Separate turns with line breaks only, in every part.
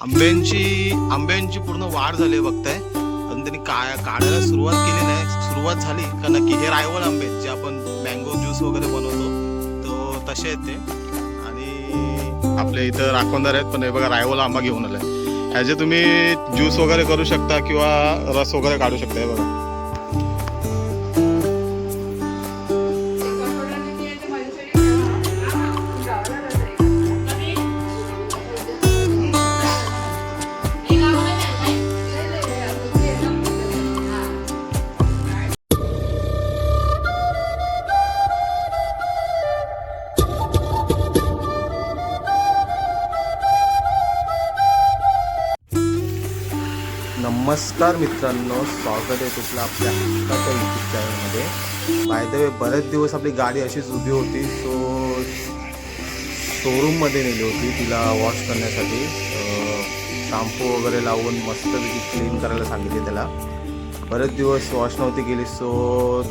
आंब्यांची आंब्यांची पूर्ण वाढ झाली आहे बघताय. आणि त्यांनी का काढायला सुरुवात केली नाही. सुरुवात झाली का नक्की हे रायवळ आंबे आहेत, जे आपण मँगो ज्यूस वगैरे बनवतो तो तसे आहेत ते. आणि आपल्या इथं राखवणदार आहेत पण हे बघा रायवळ आंबा घेऊन आलाय ह्याचे तुम्ही ज्यूस वगैरे करू शकता किंवा रस वगैरे काढू शकता हे बघा. नमस्कार मित्रांनो स्वागत आहे तुमचं आपल्या हक्काच्या यूट्यूब चॅनलमध्ये बाय द वे बरेच दिवस आपली गाडी अशीच उभी होती सो शोरूममध्ये नेली होती तिला वॉश करण्यासाठी. शॅम्पू वगैरे लावून मस्तपैकी क्लीन करायला सांगितले त्याला. बरेच दिवस वॉश नव्हती केली सो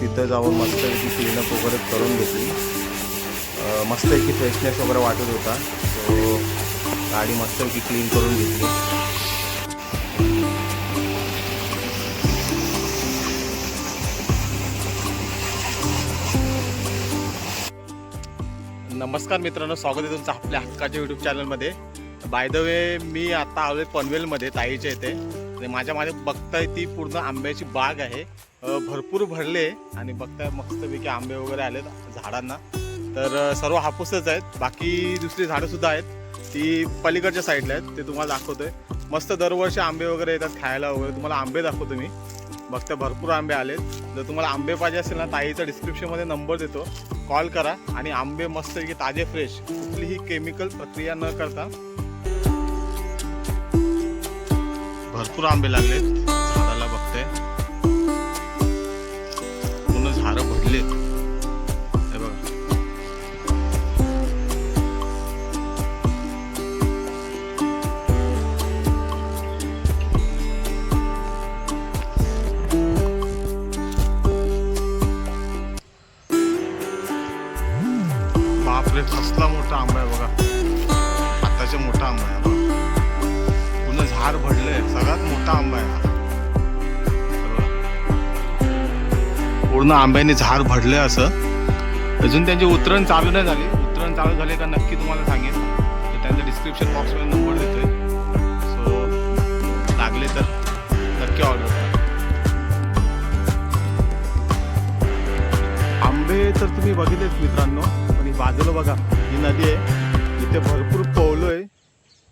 तिथं जाऊन मस्तपैकी क्लीनअप वगैरे करून घेतली. मस्तपैकी फ्रेशनेस वगैरे वाटत होता सो गाडी मस्तपैकी क्लीन करून घेतली. नमस्कार मित्रांनो स्वागत आहे तुमचं आपल्या हक्काच्या युट्यूब चॅनलमध्ये बाय द वे मी आता आलोय पनवेलमध्ये ताईच्या येते आणि माझ्या मागे बघताय ती पूर्ण आंब्याची बाग आहे. भरपूर भरले आणि बघताय मस्तपैकी आंबे वगैरे आलेत झाडांना. तर सर्व हापूसच आहेत. बाकी दुसरी झाडंसुद्धा आहेत. ती पलीकडच्या साईडला आहेत. ते तुम्हाला दाखवतोय. मस्त दरवर्षी आंबे वगैरे येतात खायला वगैरे. तुम्हाला आंबे दाखवतो मी. बघता भरपूर आंबे आलेत. जर तुम्हाला आंबे पाहिजे असेल ना ताईचा डिस्क्रिप्शनमध्ये नंबर देतो. कॉल करा आणि आंबे मस्त ताजे फ्रेश कुठलीही केमिकल प्रक्रिया न करता भरपूर आंबे लागलेत. आंबा आहे बघा. पूर्ण झाड भरलंय. सगळ्यात मोठा आंबा आहे पूर्ण आंब्याने झाड भरलंय असं. अजून त्यांची उतरण चालू नाही झाली. उतरण चालू झाले का नक्की तुम्हाला सांगेन. तर त्यांचा डिस्क्रिप्शन बॉक्समध्ये नंबर देतोय. सो लागले तर नक्की ऑर्डर आंबे तर तुम्ही बघितलेच मित्रांनो पण ही बाजूला बघा ही नदी आहे. इथे भरपूर पोहलोय.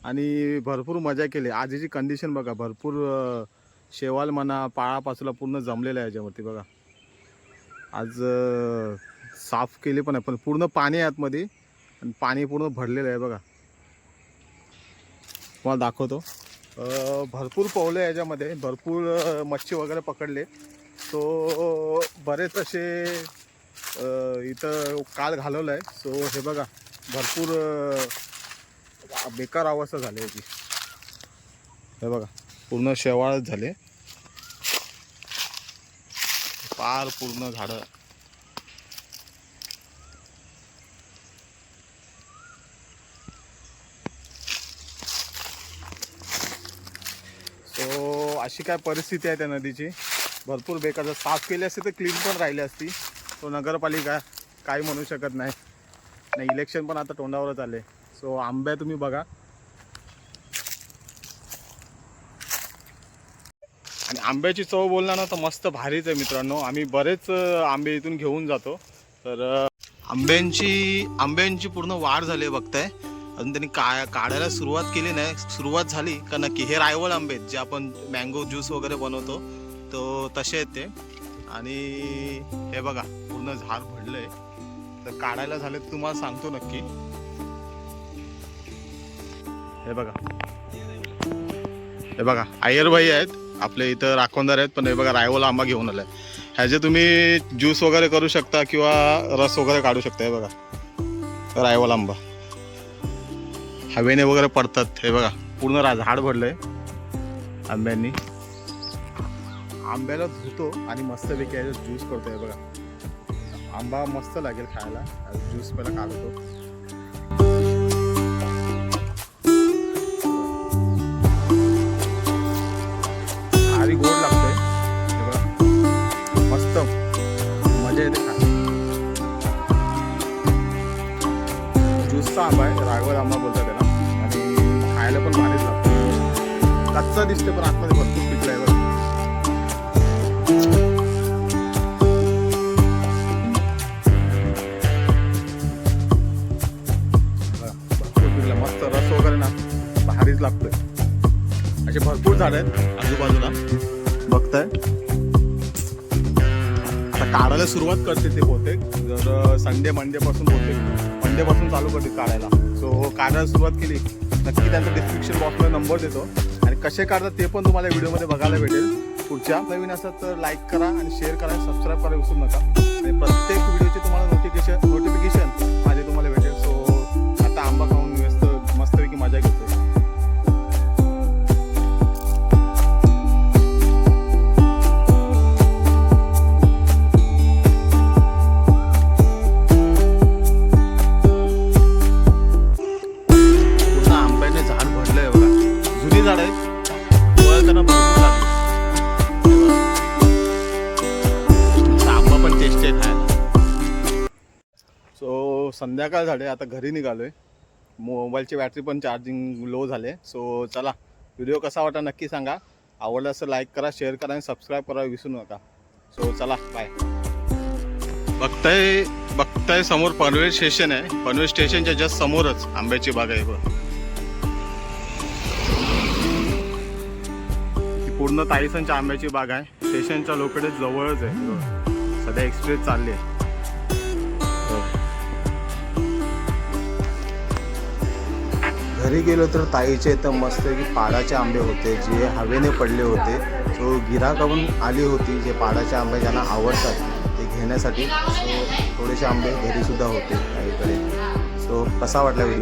आणि भरपूर मजा केली. आजीची कंडिशन बघा भरपूर शेवाल म्हणा पाळापासूला पूर्ण जमलेलं आहे याच्यावरती बघा. आज साफ केली पण आहे पण पूर्ण पाणी आहे आतमध्ये. आणि पाणी पूर्ण भरलेलं आहे बघा. तुम्हाला दाखवतो. भरपूर पोहले याच्यामध्ये. भरपूर मच्छी वगैरे पकडले. सो बरेच असे इथं काल घालवलं आहे सो हे बघा. भरपूर बेकार अवस्था झाली होती हे बघा पूर्ण शेवाळच झाले. पार पूर्ण झाडं. सो अशी काय परिस्थिती आहे त्या नदीची. भरपूर बेकार जर साफ केली असती तर क्लीन पण राहिली असती. तो नगरपालिका काही म्हणू शकत नाही. नाही इलेक्शन पण आता तोंडावरच आले. सो आंब्या तुम्ही बघा. आणि आंब्याची चव बोलणार ना तर मस्त भारीच आहे मित्रांनो. आम्ही बरेच आंबे इथून घेऊन जातो. तर आंब्यांची आंब्यांची पूर्ण वाढ झाली आहे बघताय. अजून त्यांनी का काढायला सुरुवात केली नाही. सुरुवात झाली का नक्की हे रायवळ आंबे आहेत जे आपण मँगो ज्यूस वगैरे बनवतो. तो तसे आहेत ते. आणि हे बघा पूर्ण झाड भरलंय. तर काढायला झाले तुम्हाला सांगतो नक्की. हे बघा. हे बघा अय्यरबाई आहेत आपले इथं राखोंदार आहेत पण हे बघा रायवल आंबा घेऊन आलाय ह्याचे तुम्ही ज्यूस वगैरे करू शकता किंवा रस वगैरे काढू शकता हे बघा. रायवल आंबा. हवेने वगैरे पडतात हे बघा. पूर्ण रा झाड भरलंय आंब्यांनी. आंब्याला धुतो आणि मस्तपैकी याचा ज्यूस करतो हे बघा. आंबा मस्त लागेल खायला. ज्यूस पहिला काढतो. कच्चा आंबा आहे रायगड आंबा बोलतात त्याला. आणि खायला पण भारीच लागतो. कच्चा दिसते पण आतमध्ये भरपूर पिकला आहे मस्त रस वगैरे ना भारीच लागतोय. असे भरपूर झाड आहेत आजूबाजूला. बघताय. काढायला सुरुवात करते ते बहुतेक. जर संडे मंडे पासून बहुतेक. मंडे पासून चालू करते काढायला. सो हो, काढायला सुरुवात केली. नक्की त्यांचा डिस्क्रिप्शन बॉक्समध्ये नंबर देतो. आणि कसे काढतात ते पण तुम्हाला व्हिडिओमध्ये बघायला भेटेल. पुढच्या नवीन असतात तर लाईक करा आणि शेअर करा आणि सबस्क्राईब करायला विसरू नका. आणि प्रत्येक संध्याकाळ झाले आता घरी निघालो आहे मोबाईलची बॅटरी पण चार्जिंग लो झाले. सो चला व्हिडिओ कसा वाटा नक्की सांगा. आवडलं असं लाईक करा शेअर करा आणि सबस्क्राईब करा विसरू नका. सो चला बाय बघताय बघताय समोर पनवेल स्टेशन आहे. पनवेल स्टेशनच्या जस्ट समोरच आंब्याची बाग आहे बघ. पूर्ण ताईसनच्या आंब्याची बाग आहे. स्टेशनच्या लोकडे जवळच आहे. सध्या एक्सप्रेस चालली आहे. घरी गेलो तर ताईचे तर मस्त की पाडाचे आंबे होते जे हवेने पडले होते. सो गिराकावून आली होती जे पाडाचे आंबे ज्यांना आवडतात ते घेण्यासाठी. सो थोडेसे आंबे घरी सुद्धा होते ताईकडे. सो कसा वाटला व्हिडिओ?